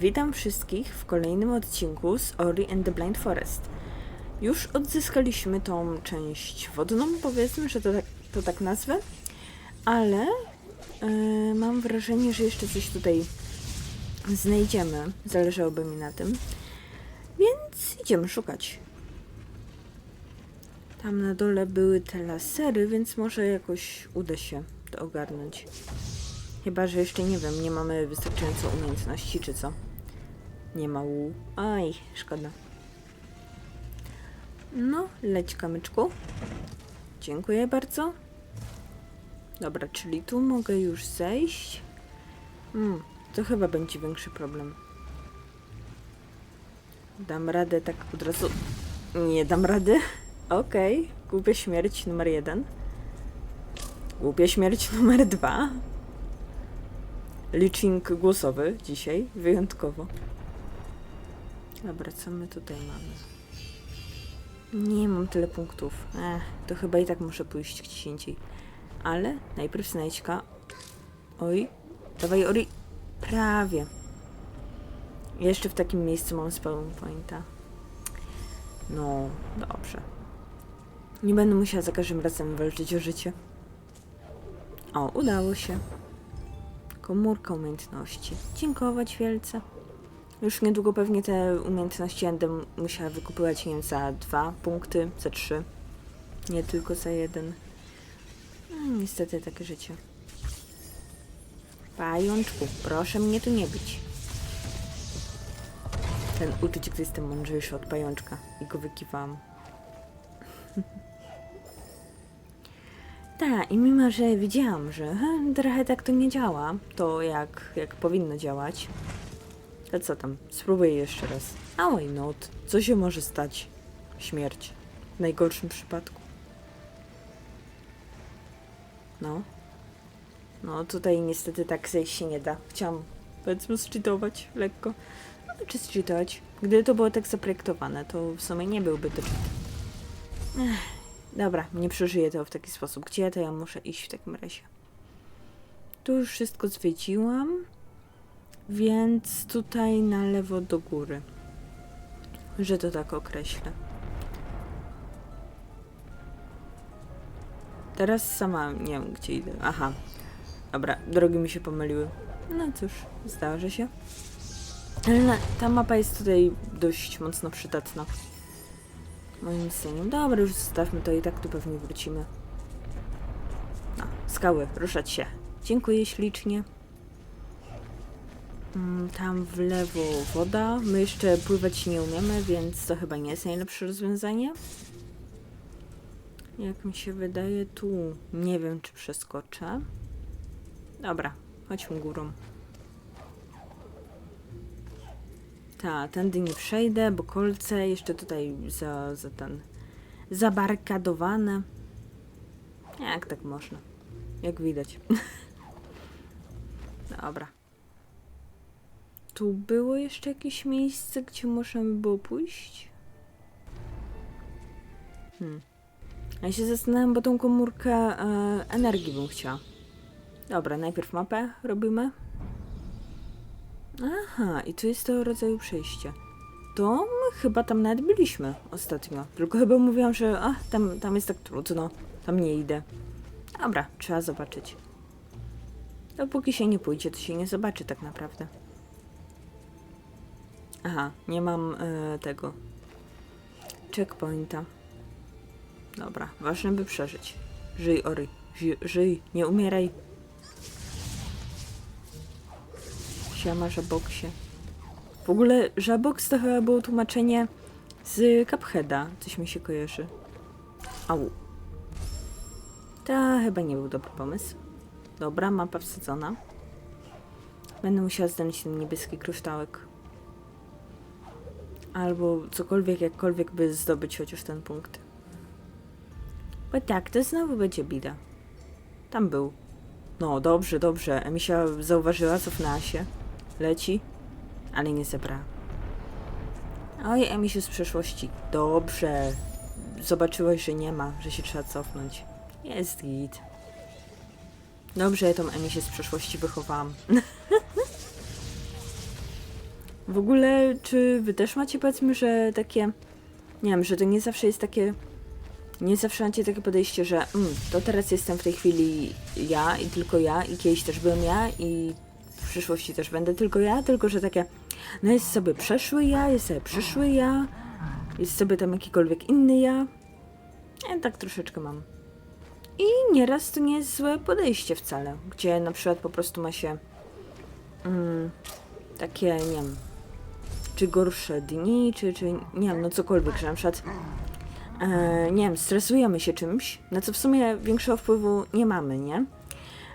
Witam wszystkich w kolejnym odcinku z Ori and the Blind Forest. Już odzyskaliśmy tą część wodną, powiedzmy, że to tak, to tak nazwę, ale yy, mam wrażenie, że jeszcze coś tutaj znajdziemy. Zależałoby mi na tym. Więc idziemy szukać. Tam na dole były te lasery, więc może jakoś uda się to ogarnąć. Chyba, że jeszcze nie wiem, nie mamy wystarczająco umiejętności, czy co? Nie ma łu. Aj, szkoda. No, leć kamyczku. Dziękuję bardzo. Dobra, czyli tu mogę już zejść. Hmm, to chyba będzie większy problem. Dam radę tak od razu. Nie dam rady. Okej, głupia śmierć numer jeden. Głupia śmierć numer dwa. Licznik głosowy dzisiaj, wyjątkowo. Dobra, co my tutaj mamy? Nie mam tyle punktów. Ech, to chyba i tak muszę pójść gdzieś indziej. Ale najpierw znajdźka. Oj, dawaj Ori. Prawie. Jeszcze w takim miejscu mam spawn pointa. No, dobrze. Nie będę musiała za każdym razem walczyć o życie. O, udało się. Komórka umiejętności. Dziękować wielce. Już niedługo pewnie te umiejętności będę musiała wykupywać, nie wiem, za dwa punkty, za trzy. Nie tylko za jeden. No, niestety takie życie. Pajączku, proszę mnie tu nie bić. Ten uczuć, gdy jestem mądrzejszy od pajączka i go wykiwałam. Tak, i mimo, że widziałam, że he, trochę tak to nie działa, to jak, jak powinno działać, to co tam, spróbuję jeszcze raz. A why not? Co się może stać? Śmierć. W najgorszym przypadku. No. No, tutaj niestety tak zejść się nie da. Chciałam, powiedzmy, zcheatować lekko. Ale czy zcheatować? Gdyby to było tak zaprojektowane, to w sumie nie byłby to. Ech. Dobra, nie przeżyję tego w taki sposób. Gdzie to ja muszę iść w takim razie? Tu już wszystko zwiedziłam, więc tutaj na lewo do góry. Że to tak określę. Teraz sama nie wiem, gdzie idę. Aha. Dobra, drogi mi się pomyliły. No cóż, zdarzy się. Ale ta mapa jest tutaj dość mocno przydatna. Moim zdaniem. Dobra, już zostawmy to i tak tu pewnie wrócimy. No, skały, ruszać się. Dziękuję ślicznie. Mm, Tam w lewo woda. My jeszcze pływać nie umiemy, więc to chyba nie jest najlepsze rozwiązanie. Jak mi się wydaje, tu nie wiem, czy przeskoczę. Dobra, chodźmy górą. Ta, tędy nie przejdę, bo kolce jeszcze tutaj za, za ten zabarkadowane. Jak tak można? Jak widać. Dobra. Tu było jeszcze jakieś miejsce, gdzie możemy było pójść? Hmm. Ja się zastanawiam, bo tą komórkę e, energii bym chciała. Dobra, najpierw mapę robimy. Aha, i tu jest tego rodzaju przejście. To my chyba tam nawet byliśmy ostatnio. Tylko chyba mówiłam, że a, tam, tam jest tak trudno, tam nie idę. Dobra, trzeba zobaczyć. Dopóki się nie pójdzie, to się nie zobaczy tak naprawdę. Aha, nie mam e, tego checkpointa. Dobra, ważne by przeżyć. Żyj, Ory, żyj, żyj nie umieraj. Siema, żaboksie. W ogóle żaboks to chyba było tłumaczenie z Cupheada. Coś mi się kojarzy. Au. To chyba nie był dobry pomysł. Dobra, mapa wsadzona. Będę musiała znaleźć ten niebieski kryształek. Albo cokolwiek, jakkolwiek, by zdobyć chociaż ten punkt. Bo tak, to znowu będzie bida. Tam był. No, dobrze, dobrze. Emisia zauważyła, cofnęła się. Leci, ale nie zebrała. Oj, Emisiu z przeszłości. Dobrze. Zobaczyłaś, że nie ma, że się trzeba cofnąć. Jest git. Dobrze, ja tą Emisię z przeszłości wychowałam. W ogóle, czy wy też macie powiedzmy, że takie. Nie wiem, że to nie zawsze jest takie. Nie zawsze macie takie podejście, że mm, to teraz jestem w tej chwili ja i tylko ja, i kiedyś też byłem ja, i w przyszłości też będę tylko ja, tylko że takie. No jest sobie przeszły ja, jest sobie przyszły ja, jest sobie tam jakikolwiek inny ja. Ja tak troszeczkę mam. I nieraz to nie jest złe podejście wcale, gdzie na przykład po prostu ma się mm, takie, nie wiem, czy gorsze dni, czy, czy nie wiem, no cokolwiek, że na przykład e, nie wiem, stresujemy się czymś, na co w sumie większego wpływu nie mamy, nie?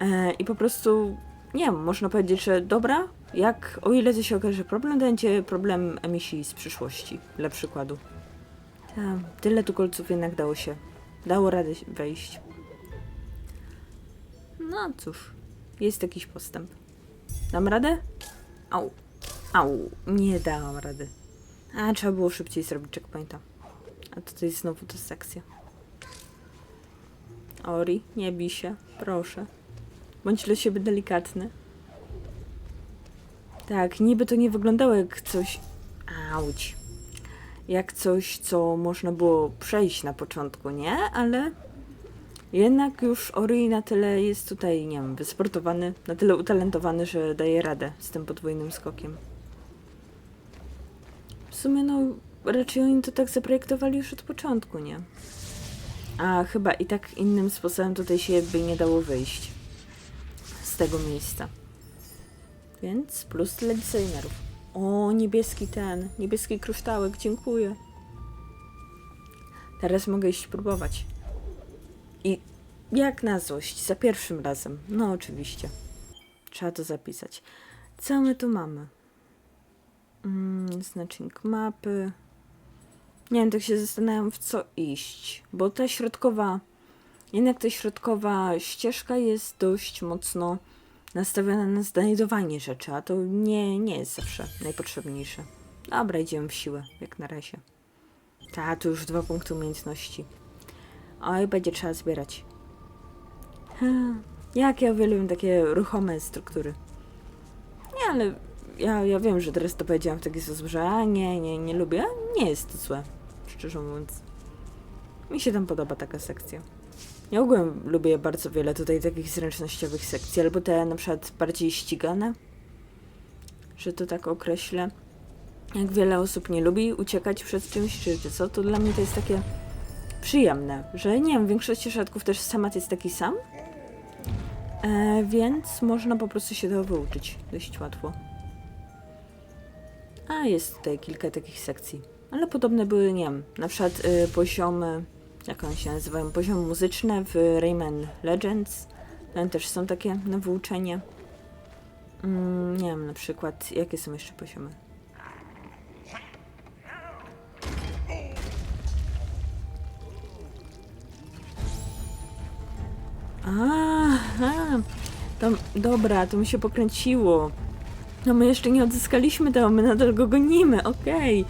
E, I po prostu, nie wiem, można powiedzieć, że dobra, jak, o ile się okaże problem, to będzie problem emisji z przyszłości, dla przykładu. Tyle tu kolców jednak dało się, dało radę wejść. No cóż, jest jakiś postęp. Dam radę? Au. Au, nie dałam rady. A, trzeba było szybciej zrobić checkpointa. A tutaj znowu ta sekcja. Ori, nie bij się, proszę. Bądź dla siebie delikatny. Tak, niby to nie wyglądało jak coś... Auć. Jak coś, co można było przejść na początku, nie? Ale jednak już Ori na tyle jest tutaj, nie wiem, wysportowany, na tyle utalentowany, że daje radę z tym podwójnym skokiem. Sumie, no, raczej oni to tak zaprojektowali już od początku, nie? A chyba i tak innym sposobem tutaj się by nie dało wyjść z tego miejsca. Więc plus dla designerów. O, niebieski ten, niebieski kryształek, dziękuję. Teraz mogę iść próbować. I jak na złość, za pierwszym razem. No oczywiście. Trzeba to zapisać. Co my tu mamy? Mm, znacznik mapy. Nie wiem, tak się zastanawiam, w co iść. Bo ta środkowa, jednak ta środkowa ścieżka jest dość mocno nastawiona na znajdowanie rzeczy, a to nie, nie jest zawsze najpotrzebniejsze. Dobra, idziemy w siłę, jak na razie. Ta, tu już dwa punkty umiejętności. Oj, będzie trzeba zbierać. Hmm, Jak ja uwielbiam takie ruchome struktury. Nie, ale ja, ja wiem, że teraz to powiedziałam w taki sposób, że a nie, nie, nie lubię, nie jest to złe, szczerze mówiąc. Mi się tam podoba taka sekcja. Ja ogółem lubię bardzo wiele tutaj takich zręcznościowych sekcji, albo te na przykład bardziej ścigane, że to tak określę. Jak wiele osób nie lubi uciekać przed czymś, czy, czy co, to dla mnie to jest takie przyjemne, że nie wiem, w większości przypadków też schemat jest taki sam, e, więc można po prostu się tego wyuczyć dość łatwo. A jest tutaj kilka takich sekcji, ale podobne były, nie wiem, na przykład y, poziomy, jak one się nazywają, poziomy muzyczne w Rayman Legends, tam też są takie na wyuczenie. Mm, nie wiem, na przykład, jakie są jeszcze poziomy? Aha, to, dobra, to mi się pokręciło. No my jeszcze nie odzyskaliśmy tego, my nadal go gonimy, okej.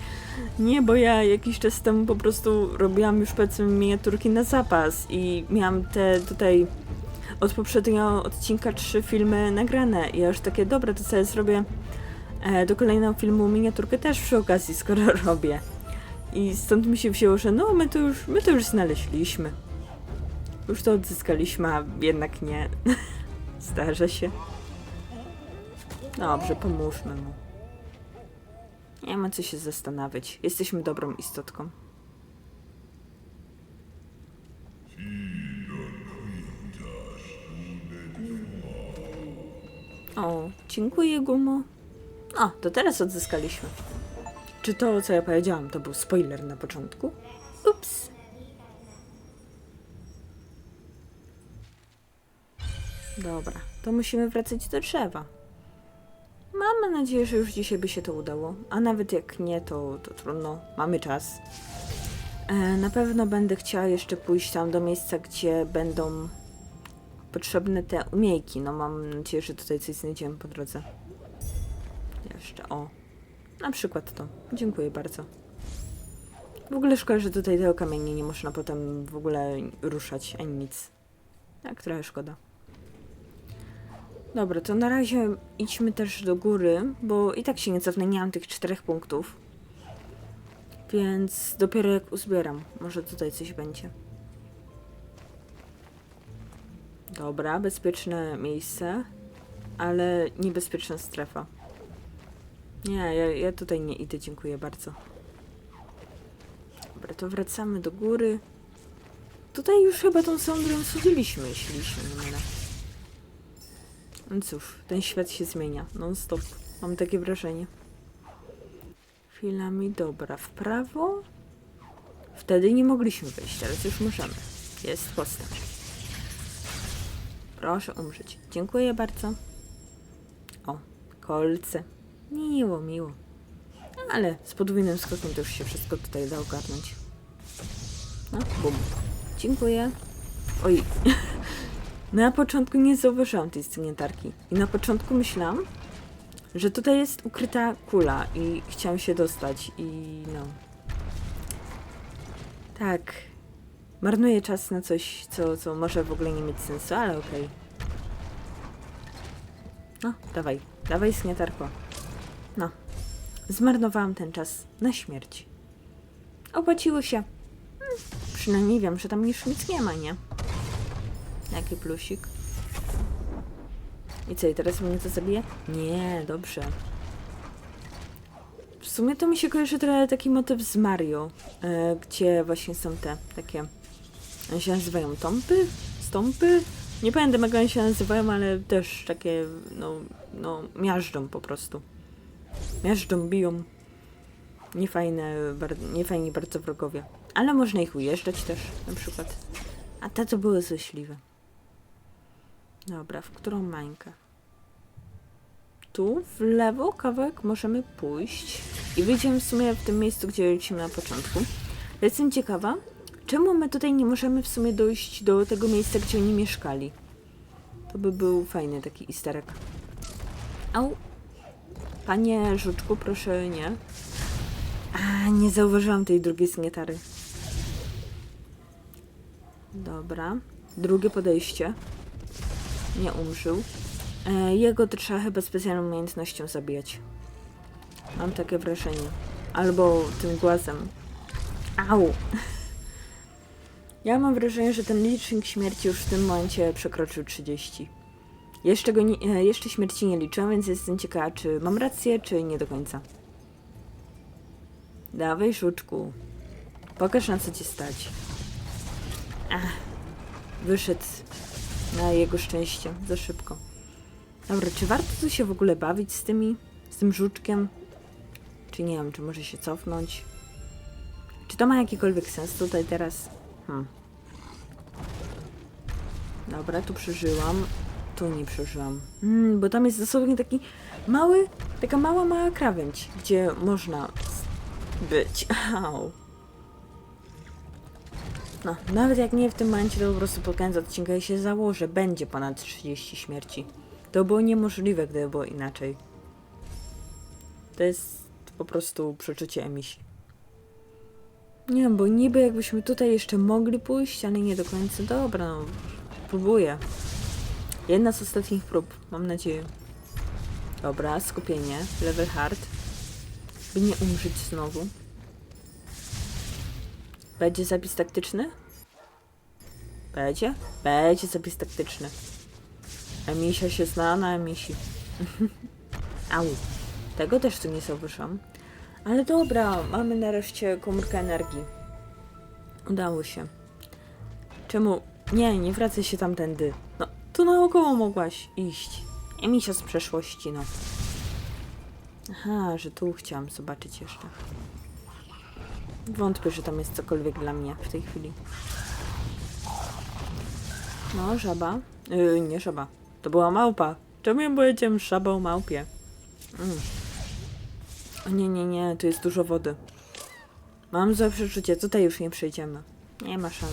Nie, bo ja jakiś czas temu po prostu robiłam już powiedzmy miniaturki na zapas i miałam te tutaj od poprzedniego odcinka trzy filmy nagrane i ja już takie, dobra, to sobie zrobię e, do kolejnego filmu miniaturkę też przy okazji, skoro robię. I stąd mi się wzięło, że no my to już, my to już znaleźliśmy. Już to odzyskaliśmy, a jednak nie. Zdarza się. Dobrze, pomóżmy mu. Nie ma co się zastanawiać. Jesteśmy dobrą istotką. O, dziękuję, Gumo. O, to teraz odzyskaliśmy. Czy to, co ja powiedziałam, to był spoiler na początku? Ups. Dobra, to musimy wracać do drzewa. Mamy nadzieję, że już dzisiaj by się to udało. A nawet jak nie, to, to trudno. Mamy czas. E, na pewno będę chciała jeszcze pójść tam do miejsca, gdzie będą potrzebne te umiejki. No mam nadzieję, że tutaj coś znajdziemy po drodze. Jeszcze, o. Na przykład to. Dziękuję bardzo. W ogóle szkoda, że tutaj tego kamienia nie można potem w ogóle ruszać, ani nic. Tak, trochę szkoda. Dobra, to na razie idźmy też do góry, bo i tak się nie cofnę, nie mam tych czterech punktów. Więc dopiero jak uzbieram, może tutaj coś będzie. Dobra, bezpieczne miejsce, ale niebezpieczna strefa. Nie, ja, ja tutaj nie idę, dziękuję bardzo. Dobra, to wracamy do góry. Tutaj już chyba tą sądrę sadziliśmy, jeśli się nie mylę. No cóż, ten świat się zmienia, non stop. Mam takie wrażenie. Chwilami dobra, w prawo? Wtedy nie mogliśmy wejść, teraz już możemy. Jest postęp. Proszę umrzeć. Dziękuję bardzo. O, kolce. Miło, miło. Ale z podwójnym skokiem to już się wszystko tutaj da ogarnąć. No, bum. Dziękuję. Oj. Na początku nie zauważyłam tej sceniatarki. I na początku myślałam, że tutaj jest ukryta kula i chciałam się dostać i no. Tak. Marnuję czas na coś, co, co może w ogóle nie mieć sensu, ale okej. No, dawaj. Dawaj, sceniatarko. No. Zmarnowałam ten czas na śmierć. Opłaciło się. Hmm, przynajmniej wiem, że tam już nic nie ma, nie? Jaki plusik. I co, i teraz mnie to zabije? Nie, dobrze. W sumie to mi się kojarzy trochę taki motyw z Mario, e, gdzie właśnie są te takie, one się nazywają tąpy? Stąpy? Nie pamiętam jak one się nazywają, ale też takie, no, no, miażdżą po prostu. Miażdżą, biją. Niefajne, bar niefajni bardzo wrogowie. Ale można ich ujeżdżać też, na przykład. A te to były złośliwe. Dobra, w którą mańkę? Tu w lewo kawałek możemy pójść i wyjdziemy w sumie w tym miejscu, gdzie lecimy na początku. Jestem ciekawa, czemu my tutaj nie możemy w sumie dojść do tego miejsca, gdzie oni mieszkali. To by był fajny taki isterek. Au. Panie żuczku, proszę nie. A, nie zauważyłam tej drugiej snietary. Dobra. Drugie podejście. Nie umrzył. E, jego to trzeba chyba specjalną umiejętnością zabijać. Mam takie wrażenie. Albo tym głazem. Au! Ja mam wrażenie, że ten licznik śmierci już w tym momencie przekroczył 30. Jeszcze, go nie, e, jeszcze śmierci nie liczę, więc jestem ciekawa, czy mam rację, czy nie do końca. Dawaj, żuczku. Pokaż na co ci stać. Ach, wyszedł na jego szczęście za szybko. Dobra, czy warto tu się w ogóle bawić z tymi, z tym żuczkiem? Czy nie wiem, czy może się cofnąć? Czy to ma jakikolwiek sens tutaj teraz? Hmm. Dobra, tu przeżyłam. Tu nie przeżyłam. Mm, bo tam jest dosłownie taki mały, taka mała, mała krawędź, gdzie można być. Au. No, nawet jak nie w tym momencie, to po prostu pod koniec odcinka się założę, będzie ponad 30 śmierci. To było niemożliwe, gdyby było inaczej. To jest po prostu przeczucie emisji. Nie wiem, bo niby jakbyśmy tutaj jeszcze mogli pójść, ale nie do końca. Dobra, no, próbuję. Jedna z ostatnich prób, mam nadzieję. Dobra, skupienie, level hard. By nie umrzeć znowu. Będzie zapis taktyczny? Będzie? Będzie zapis taktyczny. Emisia się zna na Emisi. Au. Tego też tu nie zauważyłam. Ale dobra, mamy nareszcie komórkę energii. Udało się. Czemu? Nie, nie wracaj się tamtędy. No, tu naokoło mogłaś iść. Emisia z przeszłości, no. Aha, że tu chciałam zobaczyć jeszcze. Wątpię, że tam jest cokolwiek dla mnie w tej chwili. No, żaba. Yy, nie żaba. To była małpa. Czemu ja powiedziałem żabą małpie? Mm. O nie, nie, nie, tu jest dużo wody. Mam złe przeczucie, tutaj już nie przejdziemy. Nie ma szans.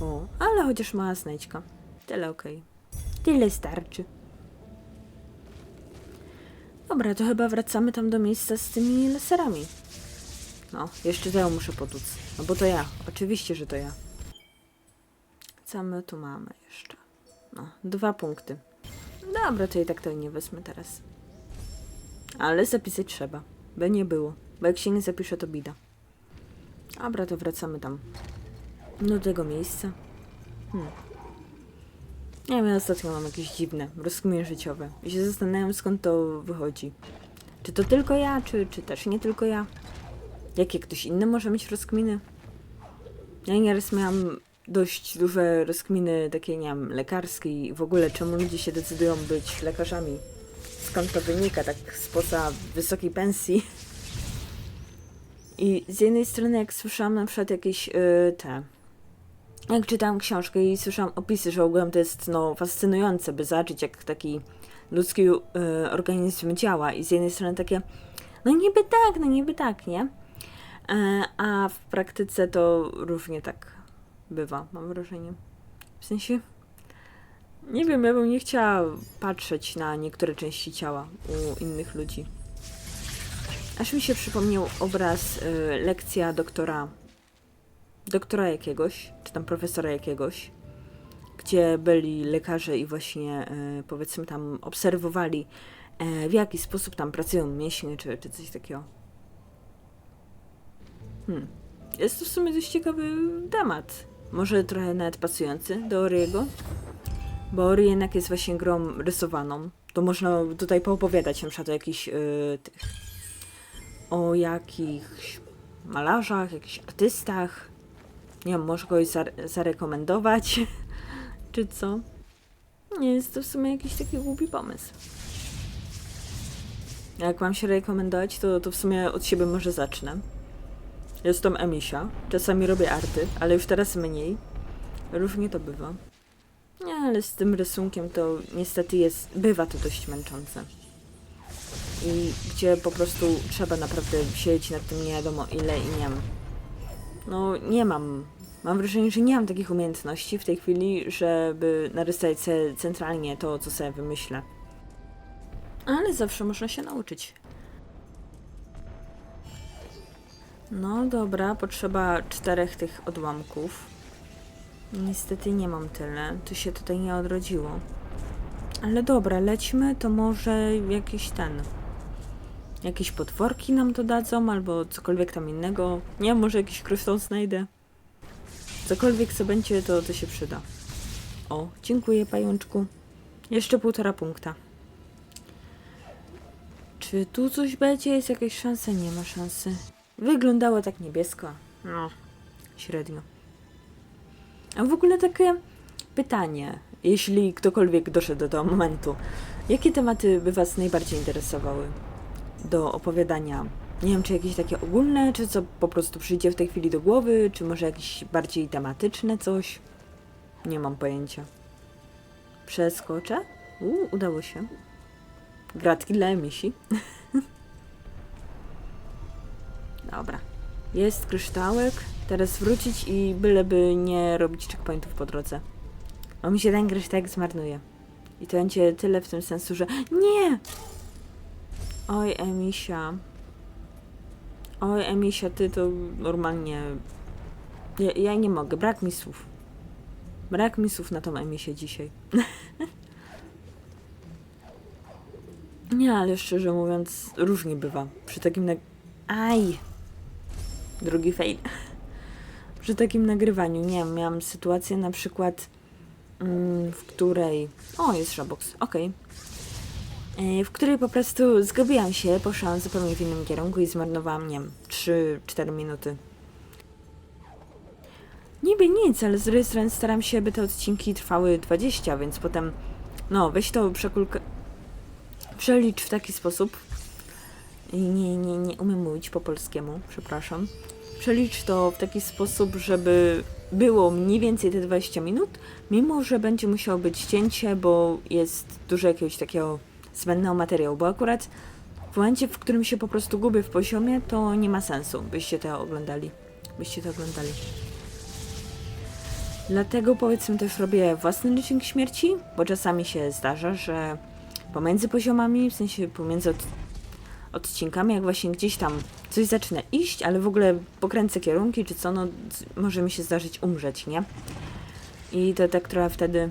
O, ale chociaż mała znajdźka. Tyle okej. Tyle starczy. Dobra, to chyba wracamy tam do miejsca z tymi laserami. No, jeszcze tę muszę potłuc. No bo to ja. Oczywiście, że to ja. Co my tu mamy jeszcze? No, dwa punkty. Dobra, to i tak to nie wezmę teraz. Ale zapisać trzeba. By nie było. Bo jak się nie zapisze, to bida. Dobra, to wracamy tam. Do tego miejsca. Hmm. Nie wiem, ostatnio mam jakieś dziwne rozkminy życiowe. I się zastanawiam, skąd to wychodzi. Czy to tylko ja, czy, czy też nie tylko ja? Jakie ktoś inny może mieć rozkminy? Ja nieraz miałam dość duże rozkminy, takie, nie wiem, lekarskie i w ogóle czemu ludzie się decydują być lekarzami. Skąd to wynika, tak spoza wysokiej pensji. I z jednej strony, jak słyszałam na przykład jakieś y, te. Jak czytałam książkę i słyszałam opisy, że ogółem to jest no, fascynujące, by zobaczyć, jak taki ludzki y, organizm działa. I z jednej strony takie, no niby tak, no niby tak, nie? E, a w praktyce to różnie tak bywa, mam wrażenie. W sensie, nie wiem, ja bym nie chciała patrzeć na niektóre części ciała u innych ludzi. Aż mi się przypomniał obraz, y, lekcja doktora, doktora jakiegoś, czy tam profesora jakiegoś, gdzie byli lekarze i właśnie, y, powiedzmy, tam obserwowali, e, w jaki sposób tam pracują mięśnie, czy, czy coś takiego. Hmm. Jest to w sumie dość ciekawy temat. Może trochę nawet pasujący do Oriego. Bo Ori jednak jest właśnie grą rysowaną. To można tutaj poopowiadać na przykład o jakichś yy, tych... O jakichś malarzach, jakichś artystach. Nie wiem, może kogoś zare- zarekomendować. Czy co? Nie jest to w sumie jakiś taki głupi pomysł. Jak mam się rekomendować, to, to w sumie od siebie może zacznę. Jestem Emisia. Czasami robię arty, ale już teraz mniej. Różnie to bywa. Nie, ale z tym rysunkiem to niestety jest, bywa to dość męczące. I gdzie po prostu trzeba naprawdę siedzieć nad tym nie wiadomo ile i nie wiem. No nie mam. Mam wrażenie, że nie mam takich umiejętności w tej chwili, żeby narysować sobie centralnie to, co sobie wymyślę. Ale zawsze można się nauczyć. No dobra, potrzeba czterech tych odłamków. Niestety nie mam tyle. To się tutaj nie odrodziło. Ale dobra, lećmy, to może jakiś ten. Jakieś potworki nam to dadzą, albo cokolwiek tam innego. Nie, może jakiś kryształ znajdę. Cokolwiek co będzie, to, to się przyda. O, dziękuję pajączku. Jeszcze półtora punkta. Czy tu coś będzie? Jest jakaś szansa? Nie ma szansy. Wyglądało tak niebiesko. No, średnio. A w ogóle takie pytanie, jeśli ktokolwiek doszedł do tego momentu. Jakie tematy by Was najbardziej interesowały do opowiadania? Nie wiem, czy jakieś takie ogólne, czy co po prostu przyjdzie w tej chwili do głowy, czy może jakieś bardziej tematyczne coś? Nie mam pojęcia. Przeskoczę? Uuu, udało się. Gratki dla Emisi. Dobra. Jest kryształek. Teraz wrócić i byleby nie robić checkpointów po drodze. Bo mi się ten kryształek zmarnuje. I to będzie tyle w tym sensu, że... Nie! Oj, Emisia. Oj, Emisia, ty to normalnie... Ja, ja nie mogę, brak mi słów. Brak mi słów na tą Emisię dzisiaj. nie, ale szczerze mówiąc, różnie bywa. Przy takim nag... Aj! Drugi fail. Przy takim nagrywaniu, nie wiem, miałam sytuację na przykład, mm, w której... O, jest Shabox, okej. E, W której po prostu zgubiłam się, poszłam zupełnie w innym kierunku i zmarnowałam, nie wiem, 3-4 minuty. Niby nic, ale z drugiej strony staram się, by te odcinki trwały 20, więc potem, no, weź to przekulka... Przelicz w taki sposób. Nie, nie, nie umiem mówić po polskiemu, przepraszam. Przelicz to w taki sposób, żeby było mniej więcej te 20 minut, mimo że będzie musiało być cięcie, bo jest dużo jakiegoś takiego zbędnego materiału, bo akurat w momencie, w którym się po prostu gubię w poziomie, to nie ma sensu, byście to oglądali. Byście to oglądali. Dlatego powiedzmy też robię własny licznik śmierci, bo czasami się zdarza, że pomiędzy poziomami, w sensie pomiędzy od, odcinkami, jak właśnie gdzieś tam coś zaczyna iść, ale w ogóle pokręcę kierunki czy co, no może mi się zdarzyć umrzeć, nie? I to tak trochę wtedy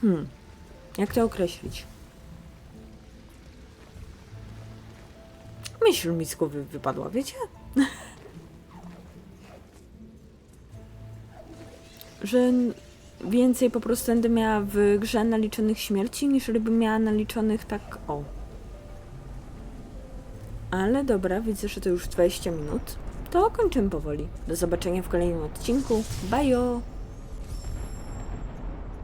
Hmm. Jak to określić? Myśl mi z głowy wypadła, wiecie? Że więcej po prostu będę miała w grze naliczonych śmierci, niż bym miała naliczonych tak o. Ale dobra, widzę, że to już 20 minut. To kończymy powoli. Do zobaczenia w kolejnym odcinku. Bajo!